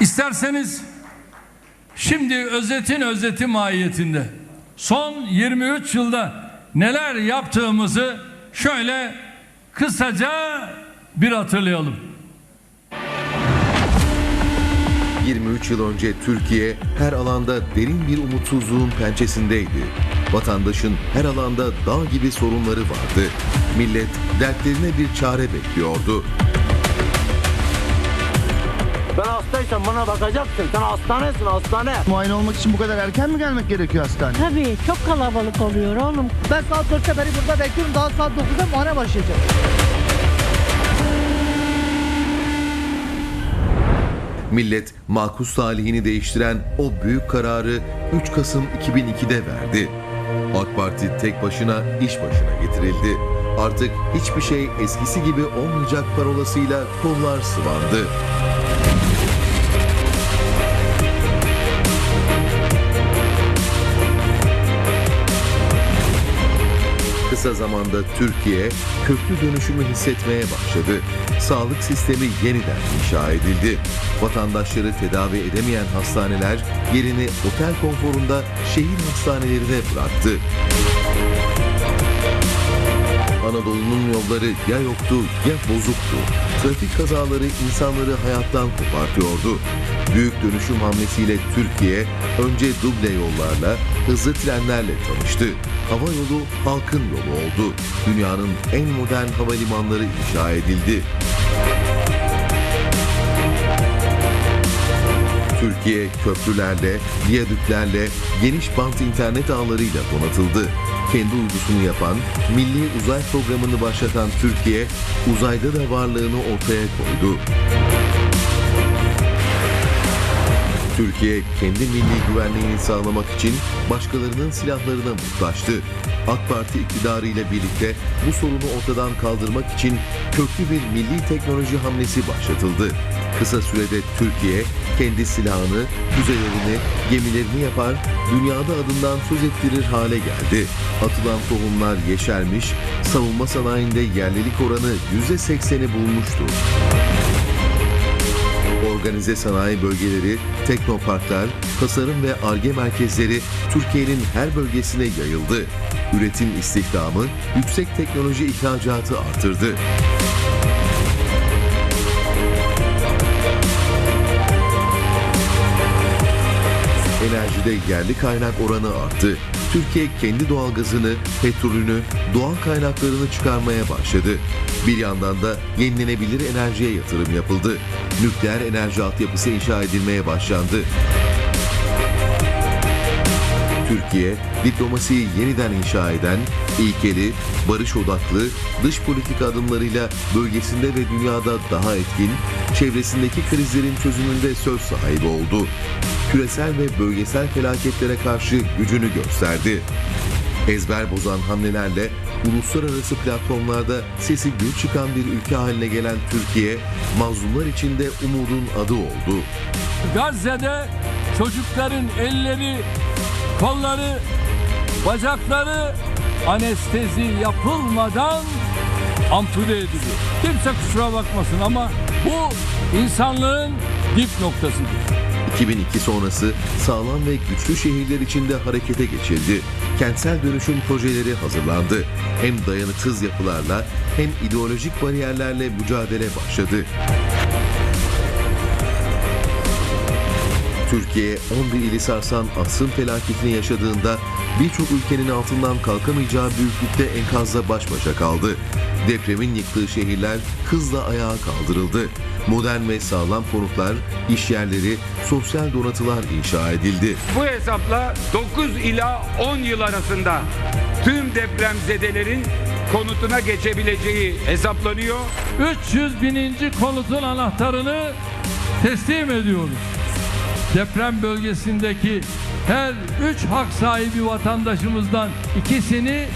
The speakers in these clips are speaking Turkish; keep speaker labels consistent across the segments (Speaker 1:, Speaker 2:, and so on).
Speaker 1: İsterseniz şimdi özetin özeti mahiyetinde son 23 yılda neler yaptığımızı şöyle kısaca bir hatırlayalım.
Speaker 2: 23 yıl önce Türkiye her alanda derin bir umutsuzluğun pençesindeydi. Vatandaşın her alanda dağ gibi sorunları vardı. Millet dertlerine bir çare bekliyordu.
Speaker 3: Ben hastaysam bana bakacaksın. Sen hastanesin hastane.
Speaker 4: Muayene olmak için bu kadar erken mi gelmek gerekiyor hastaneye?
Speaker 5: Tabii çok kalabalık oluyor oğlum.
Speaker 6: Ben saat 4'te beri burada bekliyorum. Daha saat 9'da muayene başlayacak.
Speaker 2: Millet makus talihini değiştiren o büyük kararı 3 Kasım 2002'de verdi. AK Parti tek başına iş başına getirildi. Artık hiçbir şey eskisi gibi olmayacak parolasıyla kollar sıvandı. Kısa zamanda Türkiye köklü dönüşümü hissetmeye başladı. Sağlık sistemi yeniden inşa edildi. Vatandaşları tedavi edemeyen hastaneler yerini otel konforunda şehir hastanelerine bıraktı. Anadolu'nun yolları ya yoktu ya bozuktu. Trafik kazaları insanları hayattan kopartıyordu. Büyük dönüşüm hamlesiyle Türkiye önce duble yollarla, hızlı trenlerle tanıştı. Hava yolu halkın yolu oldu. Dünyanın en modern havalimanları inşa edildi. Türkiye köprülerle, viyadüklerle, geniş bant internet ağlarıyla donatıldı. Kendi uydusunu yapan, milli uzay programını başlatan Türkiye, uzayda da varlığını ortaya koydu. Türkiye kendi milli güvenliğini sağlamak için başkalarının silahlarına muhtaçtı. AK Parti iktidarıyla birlikte bu sorunu ortadan kaldırmak için köklü bir milli teknoloji hamlesi başlatıldı. Kısa sürede Türkiye kendi silahını, füzelerini, gemilerini yapar, dünyada adından söz ettirir hale geldi. Atılan tohumlar yeşermiş, savunma sanayinde yerlilik oranı %80'i bulmuştu. Organize sanayi bölgeleri, teknoparklar, tasarım ve arge merkezleri Türkiye'nin her bölgesine yayıldı. Üretim istihdamı, yüksek teknoloji ihracatı artırdı. Enerjide yerli kaynak oranı arttı. Türkiye kendi doğalgazını, petrolünü, doğal kaynaklarını çıkarmaya başladı. Bir yandan da yenilenebilir enerjiye yatırım yapıldı. Nükleer enerji altyapısı inşa edilmeye başlandı. Türkiye, diplomasiyi yeniden inşa eden, ilkeli, barış odaklı, dış politika adımlarıyla bölgesinde ve dünyada daha etkin, çevresindeki krizlerin çözümünde söz sahibi oldu. Küresel ve bölgesel felaketlere karşı gücünü gösterdi. Ezber bozan hamlelerle uluslararası platformlarda sesi gür çıkan bir ülke haline gelen Türkiye, mazlumlar içinde umudun adı oldu.
Speaker 1: Gazze'de çocukların elleri, kolları, bacakları anestezi yapılmadan ampute ediliyor. Kimse kusura bakmasın ama bu insanlığın dip noktasıdır.
Speaker 2: 2002 sonrası sağlam ve güçlü şehirler içinde harekete geçildi. Kentsel dönüşüm projeleri hazırlandı. Hem dayanıksız yapılarla hem ideolojik bariyerlerle mücadele başladı. Türkiye 11 ili sarsan asrın felaketini yaşadığında birçok ülkenin altından kalkamayacağı büyüklükte enkazla baş başa kaldı. Depremin yıktığı şehirler hızla ayağa kaldırıldı. Modern ve sağlam konutlar, işyerleri, sosyal donatılar inşa edildi.
Speaker 7: Bu hesapla 9 ila 10 yıl arasında tüm depremzedelerin konutuna geçebileceği hesaplanıyor.
Speaker 1: 300 bininci konutun anahtarını teslim ediyoruz. Deprem bölgesindeki her üç hak sahibi vatandaşımızdan ikisini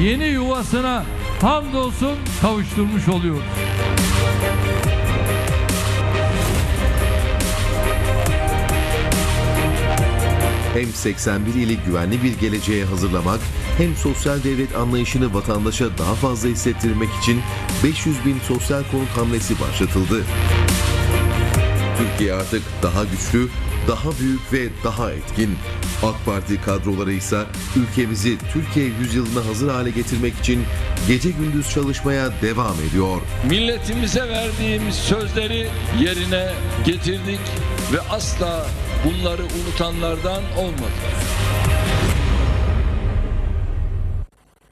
Speaker 1: yeni yuvasına hamdolsun kavuşturmuş oluyoruz.
Speaker 2: Hem 81 ili güvenli bir geleceğe hazırlamak hem sosyal devlet anlayışını vatandaşa daha fazla hissettirmek için 500 bin sosyal konut hamlesi başlatıldı. Türkiye artık daha güçlü, daha büyük ve daha etkin. AK Parti kadroları ise ülkemizi Türkiye yüzyılına hazır hale getirmek için gece gündüz çalışmaya devam ediyor.
Speaker 1: milletimize verdiğimiz sözleri yerine getirdik ve asla bunları unutanlardan olmadık.